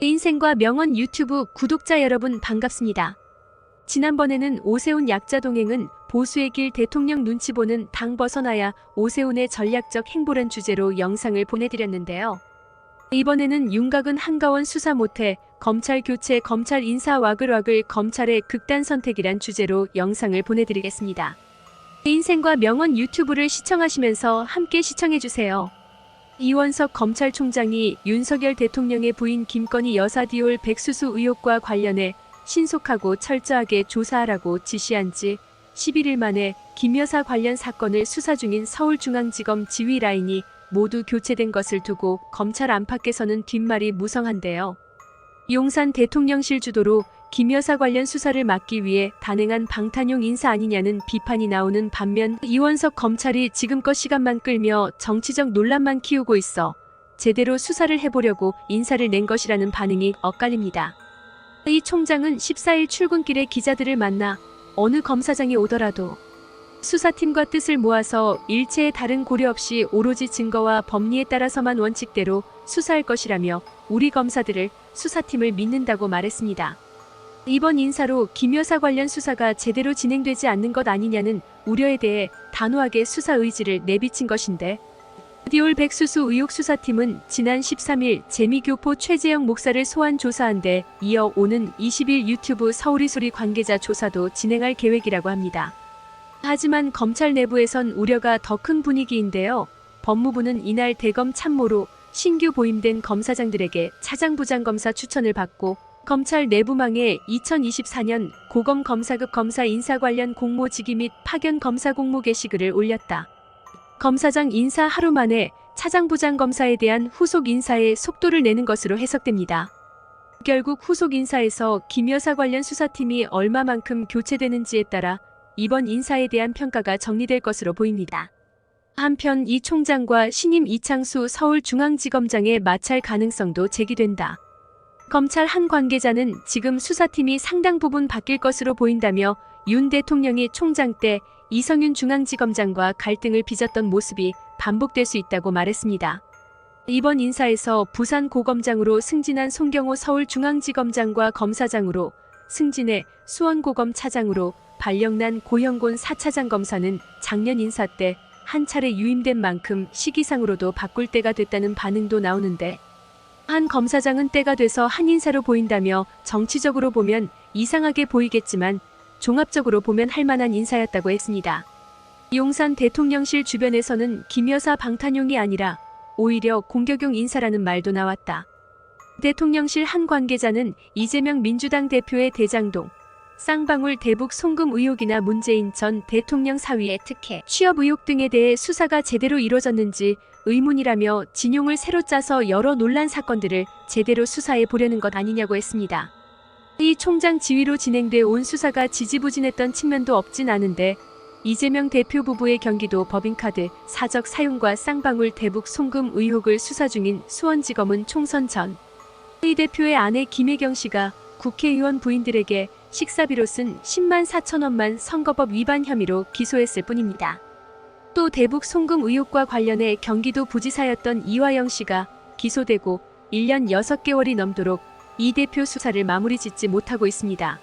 인생과 명언 유튜브 구독자 여러분 반갑습니다. 지난번에는 오세훈 약자 동행은 보수의 길 대통령 눈치 보는 당 벗어나야 오세훈의 전략적 행보란 주제로 영상을 보내드렸는데요. 이번에는 윤곽은 한가원 수사 못해 검찰 교체 검찰 인사 와글와글 검찰의 극단 선택이란 주제로 영상을 보내드리겠습니다. 인생과 명언 유튜브를 시청하시면서 함께 시청해주세요. 이원석 검찰총장이 윤석열 대통령의 부인 김건희 여사 디올 백수수 의혹과 관련해 신속하고 철저하게 조사하라고 지시한 지 11일 만에 김 여사 관련 사건을 수사 중인 서울중앙지검 지휘 라인이 모두 교체된 것을 두고 검찰 안팎에서는 뒷말이 무성한데요. 용산 대통령실 주도로 김 여사 관련 수사를 막기 위해 단행한 방탄용 인사 아니냐는 비판이 나오는 반면 이원석 검찰이 지금껏 시간만 끌며 정치적 논란만 키우고 있어 제대로 수사를 해보려고 인사를 낸 것이라는 반응이 엇갈립니다. 이 총장은 14일 출근길에 기자들을 만나 어느 검사장이 오더라도 수사팀과 뜻을 모아서 일체의 다른 고려 없이 오로지 증거와 법리에 따라서만 원칙대로 수사할 것이라며 우리 검사들을 수사팀을 믿는다고 말했습니다. 이번 인사로 김 여사 관련 수사가 제대로 진행되지 않는 것 아니냐는 우려에 대해 단호하게 수사 의지를 내비친 것인데 디올 백수수 의혹 수사팀은 지난 13일 재미교포 최재영 목사를 소환 조사한 데 이어 오는 20일 유튜브 서울이 소리 관계자 조사도 진행할 계획이라고 합니다. 하지만 검찰 내부에선 우려가 더 큰 분위기인데요. 법무부는 이날 대검 참모로 신규 보임된 검사장들에게 차장부장검사 추천을 받고 검찰 내부망에 2024년 고검 검사급 검사 인사 관련 공모 직위 및 파견 검사 공모 게시글을 올렸다. 검사장 인사 하루 만에 차장부장 검사에 대한 후속 인사에 속도를 내는 것으로 해석됩니다. 결국 후속 인사에서 김 여사 관련 수사팀이 얼마만큼 교체되는지에 따라 이번 인사에 대한 평가가 정리될 것으로 보입니다. 한편 이 총장과 신임 이창수 서울중앙지검장의 마찰 가능성도 제기된다. 검찰 한 관계자는 지금 수사팀이 상당 부분 바뀔 것으로 보인다며 윤 대통령이 총장 때 이성윤 중앙지검장과 갈등을 빚었던 모습이 반복될 수 있다고 말했습니다. 이번 인사에서 부산 고검장으로 승진한 송경호 서울중앙지검장과 검사장으로 승진해 수원고검 차장으로 발령난 고형곤 4차장 검사는 작년 인사 때 한 차례 유임된 만큼 시기상으로도 바꿀 때가 됐다는 반응도 나오는데 한 검사장은 때가 돼서 한 인사로 보인다며 정치적으로 보면 이상하게 보이겠지만 종합적으로 보면 할 만한 인사였다고 했습니다. 용산 대통령실 주변에서는 김 여사 방탄용이 아니라 오히려 공격용 인사라는 말도 나왔다. 대통령실 한 관계자는 이재명 민주당 대표의 대장동, 쌍방울 대북 송금 의혹이나 문재인 전 대통령 사위의 특혜, 취업 의혹 등에 대해 수사가 제대로 이뤄졌는지 의문이라며 진용을 새로 짜서 여러 논란 사건들을 제대로 수사해 보려는 것 아니냐고 했습니다. 이 총장 지휘로 진행돼 온 수사가 지지부진했던 측면도 없진 않은데 이재명 대표 부부의 경기도 법인카드 사적 사용과 쌍방울 대북 송금 의혹을 수사 중인 수원지검은 총선 전 이 대표의 아내 김혜경 씨가 국회의원 부인들에게 식사비로 쓴 10만 4천 원만 선거법 위반 혐의로 기소했을 뿐입니다. 또 대북 송금 의혹과 관련해 경기도 부지사였던 이화영 씨가 기소되고 1년 6개월이 넘도록 이 대표 수사를 마무리 짓지 못하고 있습니다.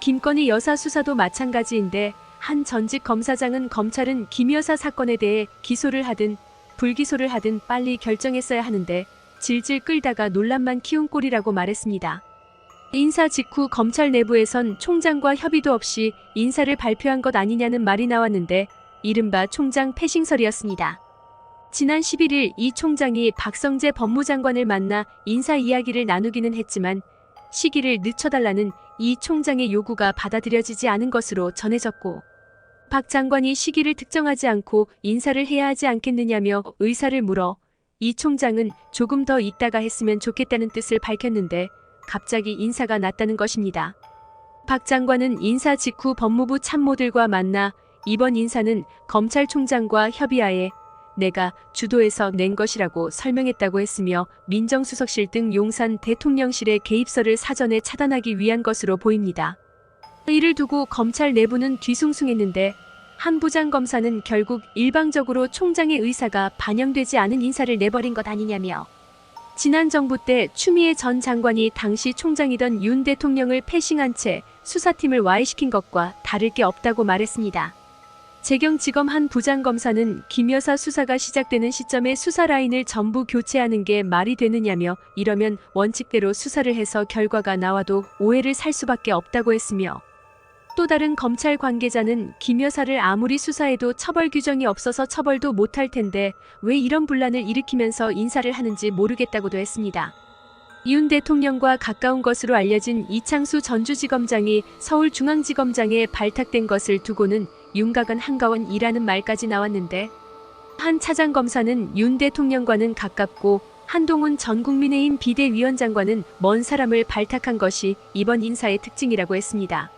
김건희 여사 수사도 마찬가지인데 한 전직 검사장은 검찰은 김 여사 사건에 대해 기소를 하든 불기소를 하든 빨리 결정했어야 하는데 질질 끌다가 논란만 키운 꼴이라고 말했습니다. 인사 직후 검찰 내부에선 총장과 협의도 없이 인사를 발표한 것 아니냐는 말이 나왔는데 이른바 총장 패싱설이었습니다. 지난 11일 이 총장이 박성재 법무장관을 만나 인사 이야기를 나누기는 했지만 시기를 늦춰달라는 이 총장의 요구가 받아들여지지 않은 것으로 전해졌고 박 장관이 시기를 특정하지 않고 인사를 해야 하지 않겠느냐며 의사를 물어 이 총장은 조금 더 있다가 했으면 좋겠다는 뜻을 밝혔는데 갑자기 인사가 났다는 것입니다. 박 장관은 인사 직후 법무부 참모들과 만나 이번 인사는 검찰총장과 협의하에 내가 주도해서 낸 것이라고 설명했다고 했으며 민정수석실 등 용산 대통령실의 개입설을 사전에 차단하기 위한 것으로 보입니다. 이를 두고 검찰 내부는 뒤숭숭했는데 한 부장 검사는 결국 일방적으로 총장의 의사가 반영되지 않은 인사를 내버린 것 아니냐며 지난 정부 때 추미애 전 장관이 당시 총장이던 윤 대통령을 패싱한 채 수사팀을 와해시킨 것과 다를 게 없다고 말했습니다. 재경지검 한 부장검사는 김 여사 수사가 시작되는 시점에 수사 라인을 전부 교체하는 게 말이 되느냐며 이러면 원칙대로 수사를 해서 결과가 나와도 오해를 살 수밖에 없다고 했으며 또 다른 검찰 관계자는 김 여사를 아무리 수사해도 처벌 규정이 없어서 처벌도 못할 텐데 왜 이런 분란을 일으키면서 인사를 하는지 모르겠다고도 했습니다. 윤 대통령과 가까운 것으로 알려진 이창수 전주지검장이 서울중앙지검장에 발탁된 것을 두고는 윤곽은 한가원이라는 말까지 나왔는데 한 차장 검사는 윤 대통령과는 가깝고 한동훈 전 국민의힘 비대위원장과는 먼 사람을 발탁한 것이 이번 인사의 특징이라고 했습니다.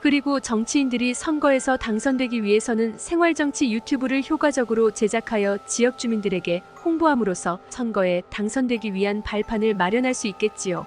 그리고 정치인들이 선거에서 당선되기 위해서는 생활정치 유튜브를 효과적으로 제작하여 지역 주민들에게 홍보함으로써 선거에 당선되기 위한 발판을 마련할 수 있겠지요.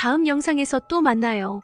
다음 영상에서 또 만나요.